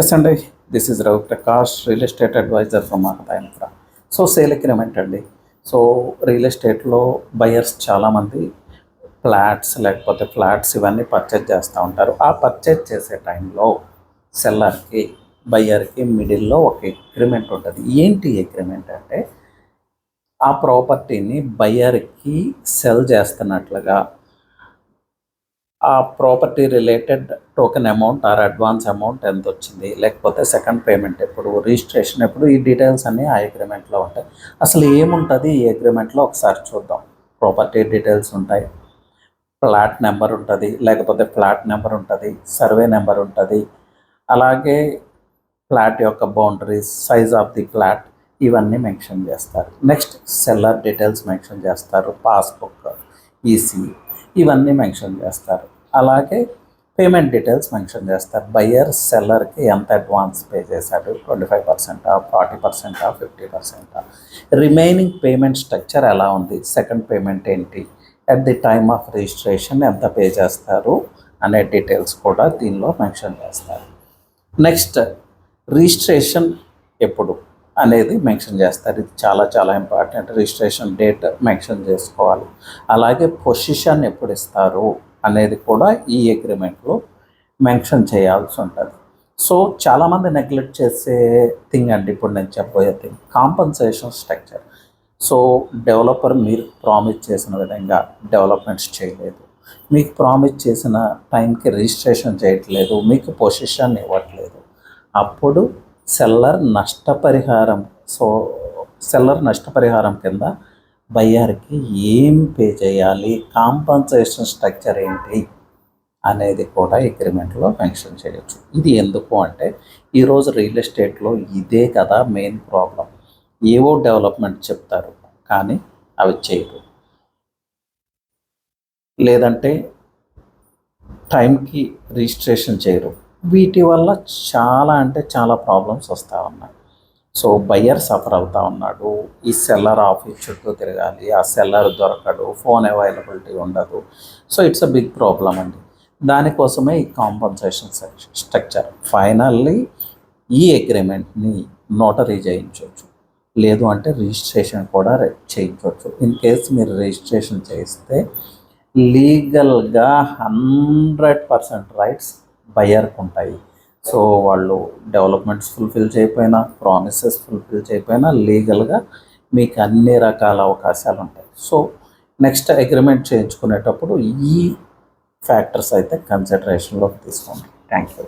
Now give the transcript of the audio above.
Yes అండి this is Ravi Prakash real estate advisor from Mahatayanapura so sale agreement అండి so real ఎస్టేట్లో buyers చాలామంది flats లేకపోతే flats ఇవన్నీ పర్చేజ్ చేస్తూ ఉంటారు. ఆ పర్చేజ్ చేసే టైంలో సెల్లర్కి బయ్యర్కి మిడిల్లో ఒక అగ్రిమెంట్ ఉంటుంది. ఏంటి అగ్రిమెంట్ అంటే ఆ ప్రాపర్టీని బయ్యర్కి సెల్ చేస్తున్నట్లుగా ఆ property related token amount or advance amount ఎంత వచ్చింది లేకపోతే సెకండ్ పేమెంట్ ఎప్పుడు? రిజిస్ట్రేషన్ ఎప్పుడు? ఈ డీటెయిల్స్ అన్నీ ఆ అగ్రిమెంట్లో ఉంటాయి. అసలు ఏముంటుంది ఈ అగ్రిమెంట్లో? ఒకసారి చూద్దాం. ప్రాపర్టీ డీటెయిల్స్ ఉంటాయి. ఫ్లాట్ నెంబర్ ఉంటుంది. లేకపోతే ఫ్లాట్ నెంబర్ ఉంటుంది. సర్వే నెంబర్ ఉంటుంది. అలాగే ఫ్లాట్ యొక్క boundaries size of the flat ఇవన్నీ మెన్షన్ చేస్తారు. నెక్స్ట్ సెల్లర్ డీటెయిల్స్ మెన్షన్ చేస్తారు. పాస్బుక్ ఈసీ ఇవన్నీ మెన్షన్ చేస్తారు. అలాగే పేమెంట్ డీటెయిల్స్ మెన్షన్ చేస్తారు. బయ్యర్ సెల్లర్కి ఎంత అడ్వాన్స్ పే చేశాడు? ట్వంటీ ఫైవ్ పర్సెంటా ఫార్టీ పర్సెంటా ఫిఫ్టీ పర్సెంటా రిమైనింగ్ పేమెంట్ స్ట్రక్చర్ ఎలా ఉంది? సెకండ్ పేమెంట్ ఏంటి? At the time of registration ఎంత పే చేస్తారు? అనే డీటెయిల్స్ కూడా దీనిలో మెన్షన్ చేస్తారు. నెక్స్ట్ రిజిస్ట్రేషన్ అనేది మెన్షన్ చేస్తారు. ఇది చాలా చాలా ఇంపార్టెంట్. రిజిస్ట్రేషన్ డేట్ మెన్షన్ చేసుకోవాలి. అలాగే పొజిషన్ ఎప్పుడు ఇస్తారు అనేది కూడా ఈ అగ్రిమెంట్లో మెన్షన్ చేయాల్సి ఉంటుంది. సో చాలామంది నెగ్లెక్ట్ చేసే థింగ్ అండి. ఇప్పుడు నేను చెప్పబోయే thing. Compensation structure. So developer మీరు ప్రామిస్ చేసిన విధంగా డెవలప్మెంట్స్ చేయలేదు. మీకు ప్రామిస్ చేసిన టైంకి రిజిస్ట్రేషన్ చేయట్లేదు. మీకు పొజిషన్ ఇవ్వట్లేదు. అప్పుడు సెల్లర్ నష్టపరిహారం సో సెల్లర్ నష్టపరిహారం కింద బయ్యార్కి ఏం పే చేయాలి? కాంపన్సేషన్ స్ట్రక్చర్ ఏంటి? అనేది కూడా అగ్రిమెంట్లో మెన్షన్ చేయొచ్చు. ఇది ఎందుకు అంటే ఈరోజు రియల్ ఎస్టేట్లో ఇదే కదా మెయిన్ ప్రాబ్లం ఏవో డెవలప్మెంట్ చెప్తారు కానీ అవి చేయరు. లేదంటే టైంకి రిజిస్ట్రేషన్ చేయరు. వీటి వల్ల చాలా అంటే చాలా ప్రాబ్లమ్స్ వస్తూ ఉన్నాయి. సో బయ్యర్ సఫర్ అవుతూ ఉన్నాడు. ఈ సెల్లర్ ఆఫీస్ చుట్టూ తిరగాలి. ఆ సెల్లర్ దొరకడు. ఫోన్ అవైలబిలిటీ ఉండదు. So it's a big problem అండి. దానికోసమే ఈ కాంపన్సేషన్ స్ట్రక్చర్ ఫైనల్లీ ఈ అగ్రిమెంట్ని నోటరీ చేయించవచ్చు లేదు అంటే రిజిస్ట్రేషన్ కూడా చేయించవచ్చు ఇన్ కేస్ మీరు రిజిస్ట్రేషన్ చేస్తే లీగల్గా హండ్రెడ్ పర్సెంట్ రైట్స్ బయ్యర్కి ఉంటాయి సో వాళ్ళు డెవలప్మెంట్స్ ఫుల్ఫిల్ చేయకపోయినా ప్రామిసెస్ ఫుల్ఫిల్ చేయకపోయినా లీగల్గా మీకు అన్ని రకాల అవకాశాలు ఉంటాయి సో నెక్స్ట్ అగ్రిమెంట్ చేయించుకునేటప్పుడు ఈ ఫ్యాక్టర్స్ అయితే కన్సిడరేషన్లోకి తీసుకోండి. Thank you